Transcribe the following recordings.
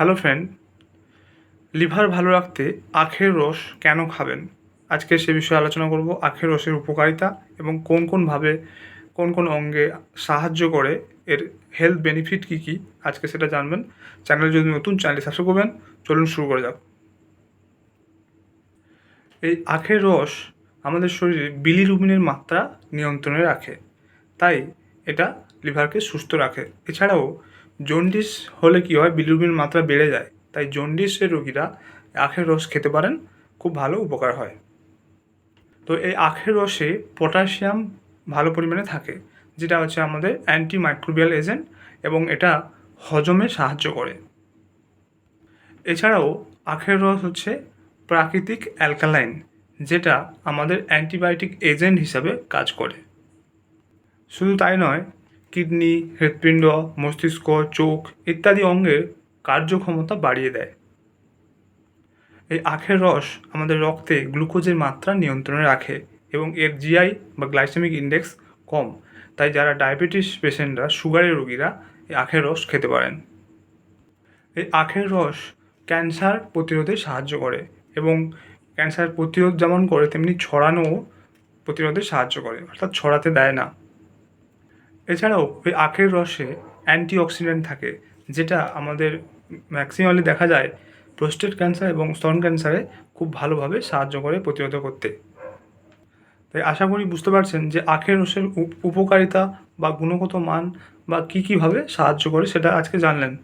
Hello friend, liver ভালো রাখতে আখের রস কেন খাবেন? আজকে সে বিষয়ে আলোচনা করব আখের রসের উপকারিতা এবং কোন কোনভাবে কোন কোন অঙ্গে সাহায্য করে এর হেলথ বেনিফিট কী কী আজকে সেটা জানবেন। চ্যানেল যদি নতুন চ্যানেলটি সাবস্ক্রাইব করবেন। চলুন শুরু করে যাক। এই আখের রস আমাদের শরীরে বিলিরুবিনের মাত্রা নিয়ন্ত্রণে রাখে, তাই এটা লিভারকে সুস্থ রাখে। এছাড়াও জন্ডিস হলে কী হয়? বিলিরুবিনের মাত্রা বেড়ে যায়। তাই জন্ডিসের রোগীরা আখের রস খেতে পারেন। খুব ভালো উপকার হয়। তো এই আখের রসে পটাশিয়াম ভালো পরিমাণে থাকে, যেটা হচ্ছে আমাদের অ্যান্টি মাইক্রোবিয়াল এজেন্ট এবং এটা হজমে সাহায্য করে। এছাড়াও আখের রস হচ্ছে প্রাকৃতিক অ্যালকালাইন, যেটা আমাদের অ্যান্টিবায়োটিক এজেন্ট হিসাবে কাজ করে। শুধু তাই নয় কিডনি, হৃৎপিণ্ড, মস্তিষ্ক, চোখ ইত্যাদি অঙ্গের কার্যক্ষমতা বাড়িয়ে দেয়। এই আখের রস আমাদের রক্তে গ্লুকোজের মাত্রা নিয়ন্ত্রণে রাখে এবং এর জিআই বা গ্লাইসেমিক ইন্ডেক্স কম, তাই যারা ডায়াবেটিস পেশেন্টরা, সুগারের রোগীরা এই আখের রস খেতে পারেন। এই আখের রস ক্যান্সার প্রতিরোধে সাহায্য করে এবং ক্যান্সার প্রতিরোধ যেমন করে, তেমনি ছড়ানোও প্রতিরোধে সাহায্য করে, অর্থাৎ ছড়াতে দেয় না। এছাড়াও ওই আখের রসে অ্যান্টিঅক্সিডেন্ট থাকে, যেটা আমাদের ম্যাক্সিমালি দেখা যায় প্রোস্টেট ক্যান্সার এবং স্তন ক্যান্সারে খুব ভালোভাবে সাহায্য করে প্রতিরোধ করতে। তাই আশা করি বুঝতে পারছেন যে আখের রসের উপ- উপকারিতা বা গুণগত মান বা কী কীভাবে সাহায্য করে সেটা আজকে জানলেন।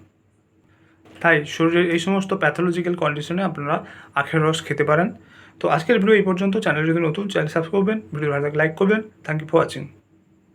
তাই শরীরের এই সমস্ত প্যাথোলজিক্যাল কন্ডিশনে আপনারা আখের রস খেতে পারেন। তো আজকের ভিডিও এই পর্যন্ত। চ্যানেল যদি নতুন, চ্যানেল সাবস্ক্রাইব করবেন ভিডিও ভালো লাইক করবেন। Thank you for watching